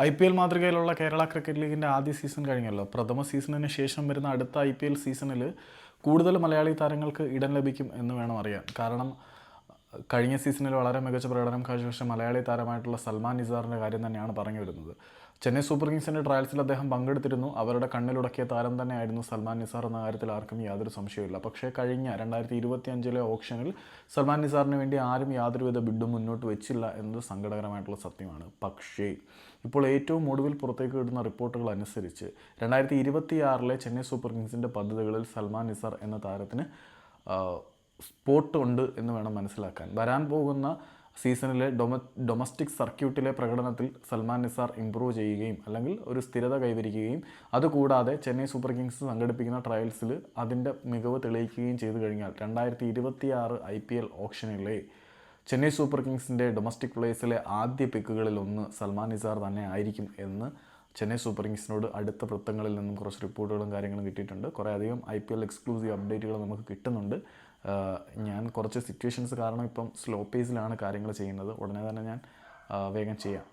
I P L മാതൃകയിലുള്ള Kerala cricket ലീഗിന്റെ ആദ്യ സീസൺ കഴിഞ്ഞല്ലോ. പ്രഥമ സീസണിന് ശേഷം വരുന്ന അടുത്ത ഐ പി എൽ സീസണിൽ കൂടുതൽ മലയാളി താരങ്ങൾക്ക് ഇടം ലഭിക്കും എന്ന് വേണം അറിയാൻ. കാരണം കഴിഞ്ഞ സീസണിൽ വളരെ മികച്ച പ്രകടനം കാഴ്ചവെച്ച മലയാളി താരമായിട്ടുള്ള സൽമാൻ നിസാറിന്റെ കാര്യം തന്നെയാണ് പറഞ്ഞു വരുന്നത്. ചെന്നൈ സൂപ്പർ കിങ്സിന്റെ ട്രയൽസിൽ അദ്ദേഹം പങ്കെടുത്തിരുന്നു. അവരുടെ കണ്ണിലുടക്കിയ താരം തന്നെയായിരുന്നു സൽമാൻ നിസാർ എന്ന കാര്യത്തിൽ ആർക്കും യാതൊരു സംശയമില്ല പക്ഷേ കഴിഞ്ഞ രണ്ടായിരത്തി ഇരുപത്തി അഞ്ചിലെ ഓപ്ഷനിൽ സൽമാൻ നിസാറിന് വേണ്ടി ആരും യാതൊരുവിധ ബിഡും മുന്നോട്ട് വെച്ചില്ല എന്നത് സങ്കടകരമായിട്ടുള്ള സത്യമാണ്. പക്ഷേ ഇപ്പോൾ ഏറ്റവും ഒടുവിൽ പുറത്തേക്ക് വിടുന്ന റിപ്പോർട്ടുകൾ അനുസരിച്ച് രണ്ടായിരത്തി ഇരുപത്തിയാറിലെ ചെന്നൈ സൂപ്പർ കിങ്സിന്റെ പദ്ധതികളിൽ സൽമാൻ നിസാർ എന്ന താരത്തിന് സ്പോട്ട് ഉണ്ട് എന്ന് വേണം മനസ്സിലാക്കാൻ. വരാൻ പോകുന്ന സീസണിലെ ഡൊമ ഡൊമസ്റ്റിക് സർക്യൂട്ടിലെ പ്രകടനത്തിൽ സൽമാൻ നിസാർ ഇംപ്രൂവ് ചെയ്യുകയും അല്ലെങ്കിൽ ഒരു സ്ഥിരത കൈവരിക്കുകയും അതുകൂടാതെ ചെന്നൈ സൂപ്പർ കിങ്സ് സംഘടിപ്പിക്കുന്ന ട്രയൽസിൽ അതിന്റെ മികവ് തെളിയിക്കുകയും ചെയ്തു കഴിഞ്ഞാൽ രണ്ടായിരത്തി ഇരുപത്തി ആറ് ഐ പി എൽ ഓപ്ഷനിലെ ചെന്നൈ സൂപ്പർ കിങ്സിന്റെ ഡൊമസ്റ്റിക് പ്ലേസിലെ ആദ്യ പിക്കുകളിൽ ഒന്ന് സൽമാൻ നിസാർ തന്നെ ആയിരിക്കും എന്ന് ചെന്നൈ സൂപ്പർ കിങ്സിനോട് അടുത്ത വൃത്തങ്ങളിൽ നിന്നും കുറച്ച് റിപ്പോർട്ടുകളും കാര്യങ്ങളും കിട്ടിയിട്ടുണ്ട്. കുറേ അധികം ഐ പി എൽ എക്സ്ക്ലൂസീവ് അപ്ഡേറ്റുകൾ നമുക്ക് കിട്ടുന്നുണ്ട്. ഞാൻ കുറച്ച് സിറ്റുവേഷൻസ് കാരണം ഇപ്പം സ്ലോ പേസിലാണ് കാര്യങ്ങൾ ചെയ്യുന്നത്. ഉടനെ തന്നെ ഞാൻ വേഗം ചെയ്യാം.